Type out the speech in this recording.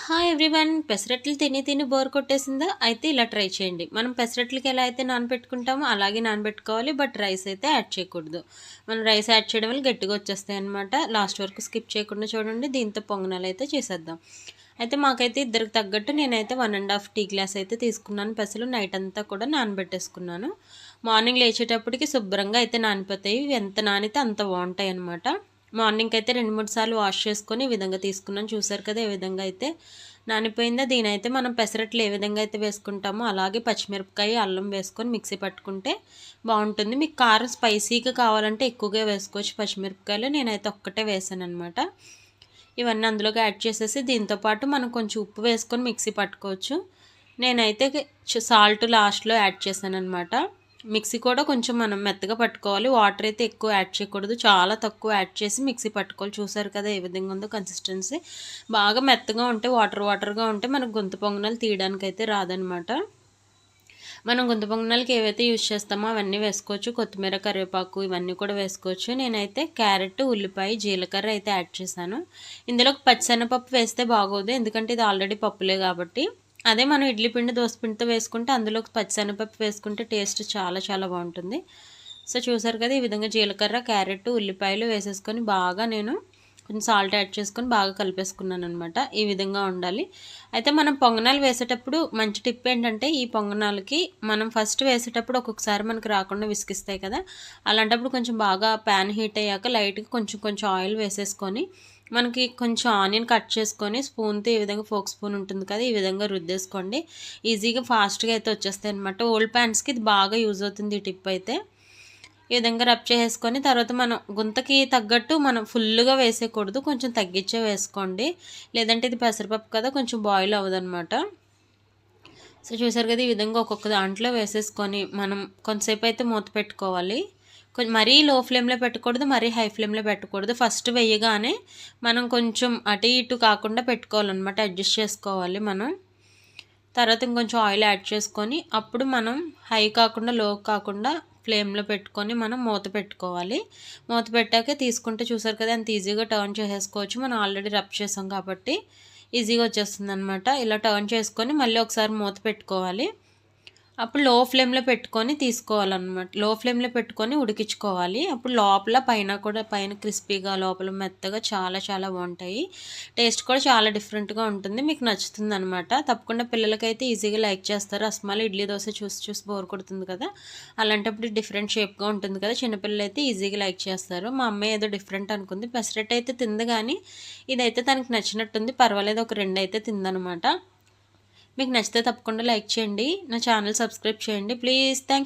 Hi everyone. పెసరట్లు తిని తిని bore కొట్టేసిందా? అయితే ఇలా ట్రై చేయండి. మనం పెసరట్లకి ఎలా అయితే నానబెట్టుకుంటామో అలాగే నానబెట్టుకోవాలి. బట్ రైస్ అయితే యాడ్ చేయకూడదు. మనం రైస్ యాడ్ చేయడం వల్ల గట్టిగా వచ్చేస్తాయి అనమాట లాస్ట్ వరకు స్కిప్ చేయకుండా చూడండి. దీంతో పొంగనాలు అయితే చేసేద్దాం. అయితే మాకైతే ఇద్దరికి తగ్గట్టు నేనైతే one and half tea glass అయితే తీసుకున్నాను. పెసలు నైట్ అంతా కూడా నానబెట్టేసుకున్నాను. మార్నింగ్ లేచేటప్పటికి శుభ్రంగా అయితే నానిపోతాయి. ఎంత నానితే అంత బాగుంటాయి అనమాట మార్నింగ్ అయితే రెండు మూడు సార్లు వాష్ చేసుకొని ఈ విధంగా తీసుకున్నాను. చూసారు కదా ఏ విధంగా అయితే నానిపోయిందో. దీనైతే మనం పెసరట్లు ఏ విధంగా అయితే వేసుకుంటామో అలాగే పచ్చిమిరపకాయ అల్లం వేసుకొని మిక్సీ పట్టుకుంటే బాగుంటుంది. మీకు కారం స్పైసీగా కావాలంటే ఎక్కువగా వేసుకోవచ్చు. పచ్చిమిరపకాయలు నేనైతే ఒక్కటే వేసాను అనమాట ఇవన్నీ అందులోకి యాడ్ చేసేసి దీంతోపాటు మనం కొంచెం ఉప్పు వేసుకొని మిక్సీ పట్టుకోవచ్చు. నేనైతే సాల్ట్ లాస్ట్లో యాడ్ చేశాను అనమాట మిక్సీ కూడా కొంచెం మనం మెత్తగా పట్టుకోవాలి. వాటర్ అయితే ఎక్కువ యాడ్ చేయకూడదు. చాలా తక్కువ యాడ్ చేసి మిక్సీ పట్టుకోవాలి. చూసారు కదా ఏ విధంగా ఉందో కన్సిస్టెన్సీ. బాగా మెత్తగా ఉంటే వాటర్ వాటర్గా ఉంటే మనకు గొంతు పొంగనాలు తీయడానికి అయితే రాదనమాట మనం గుంత పొంగనాలకి ఏవైతే యూజ్ చేస్తామో అవన్నీ వేసుకోవచ్చు. కొత్తిమీర కరివేపాకు ఇవన్నీ కూడా వేసుకోవచ్చు. నేనైతే క్యారెట్ ఉల్లిపాయ జీలకర్ర అయితే యాడ్ చేశాను. ఇందులో పచ్చిసెనపప్పు వేస్తే బాగోదు. ఎందుకంటే ఇది ఆల్రెడీ పప్పులే కాబట్టి. అదే మనం ఇడ్లీ పిండి దోశ పిండితో వేసుకుంటే అందులో పచ్చిశనగపప్పు వేసుకుంటే టేస్ట్ చాలా చాలా బాగుంటుంది. సో చూసారు కదా ఈ విధంగా జీలకర్ర క్యారెట్ ఉల్లిపాయలు వేసేసుకొని బాగా నేను కొంచెం సాల్ట్ యాడ్ చేసుకొని బాగా కలిపేసుకున్నాను అనమాట ఈ విధంగా ఉండాలి. అయితే మనం పొంగనాలు వేసేటప్పుడు మంచి టిప్ ఏంటంటే ఈ పొంగనాలకి మనం ఫస్ట్ వేసేటప్పుడు ఒక్కొక్కసారి మనకు రాకుండా విసిగిస్తాయి కదా. అలాంటప్పుడు కొంచెం బాగా ప్యాన్ హీట్ అయ్యాక లైట్గా కొంచెం కొంచెం ఆయిల్ వేసేసుకొని మనకి కొంచెం ఆనియన్ కట్ చేసుకొని స్పూన్తో ఈ విధంగా ఫోక్ స్పూన్ ఉంటుంది కదా ఈ విధంగా రుద్దేసుకోండి. ఈజీగా ఫాస్ట్గా అయితే వచ్చేస్తాయి అనమాట ఓల్డ్ ప్యాంట్స్కి ఇది బాగా యూజ్ అవుతుంది ఈ టిప్ అయితే. ఈ విధంగా రబ్ చేసేసుకొని తర్వాత మనం గుంతకి తగ్గట్టు మనం ఫుల్గా వేసేయకూడదు కొంచెం తగ్గించే వేసుకోండి. లేదంటే ఇది పెసరపప్పు కదా కొంచెం బాయిల్ అవ్వదనమాట సో చూసారు కదా ఈ విధంగా ఒక్కొక్క దాంట్లో వేసేసుకొని మనం కొంతసేపు అయితే మూత పెట్టుకోవాలి. కొంచెం మరీ లో ఫ్లేమ్లో పెట్టకూడదు మరీ హై ఫ్లేమ్లో పెట్టకూడదు. ఫస్ట్ వేయగానే మనం కొంచెం అటు ఇటు కాకుండా పెట్టుకోవాలన్నమాట. అడ్జస్ట్ చేసుకోవాలి మనం. తర్వాత ఇంకొంచెం ఆయిల్ యాడ్ చేసుకొని అప్పుడు మనం హై కాకుండా లో కాకుండా ఫ్లేమ్లో పెట్టుకొని మనం మూత పెట్టుకోవాలి. మూత పెట్టాక తీసుకుంటే చూసారు కదా అంత ఈజీగా టర్న్ చేసేసుకోవచ్చు. మనం ఆల్రెడీ రబ్ చేసాం కాబట్టి ఈజీగా వచ్చేస్తుంది అనమాట ఇలా టర్న్ చేసుకొని మళ్ళీ ఒకసారి మూత పెట్టుకోవాలి. అప్పుడు లో ఫ్లేమ్లో పెట్టుకొని తీసుకోవాలన్నమాట. లో ఫ్లేమ్లో పెట్టుకొని ఉడికించుకోవాలి. అప్పుడు లోపల పైన కూడా పైన క్రిస్పీగా లోపల మెత్తగా చాలా చాలా బాగుంటాయి. టేస్ట్ కూడా చాలా డిఫరెంట్గా ఉంటుంది. మీకు నచ్చుతుంది అనమాట తప్పకుండా పిల్లలకైతే ఈజీగా లైక్ చేస్తారు. అస్మాలు ఇడ్లీ దోశ చూసి చూసి బోర్ కొడుతుంది కదా. అలాంటప్పుడు డిఫరెంట్ షేప్గా ఉంటుంది కదా. చిన్నపిల్లలు అయితే ఈజీగా లైక్ చేస్తారు. మా అమ్మాయి ఏదో డిఫరెంట్ అనుకుంది. పెసరెట్ అయితే తింది కానీ ఇదైతే తనకి నచ్చినట్టుంది. పర్వాలేదు ఒక రెండు అయితే తిందనమాట మీకు నచ్చితే తప్పకుండా లైక్ చేయండి. నా ఛానల్ సబ్స్క్రైబ్ చేయండి. Please thank